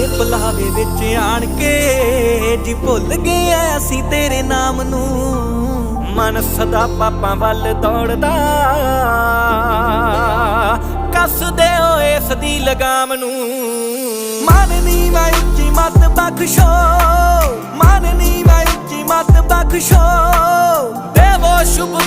ਮਾਇਆ ਬੁਲਾਵੇ ਵਿੱਚ ਆਣ ਕੇ ਜੀ ਭੁੱਲ ਗਏ ਆ ਅਸੀਂ ਤੇਰੇ ਨਾਮ ਨੂੰ। ਮਨ ਸਦਾ ਪਾਪਾਂ ਵੱਲ ਦੌੜਦਾ। ਕੱਸਦੇ ਓਏ ਇਸ ਦੀ ਲਗਾਮ ਨੂੰ। ਮਨ ਨੀ ਮੈਂ ਉੱਚੀ ਮਤ ਬਖਸ਼ੋ। ਮਨ ਨੀ ਮੈਂ ਉੱਚੀ ਮਤ ਬਖਸ਼ੋ।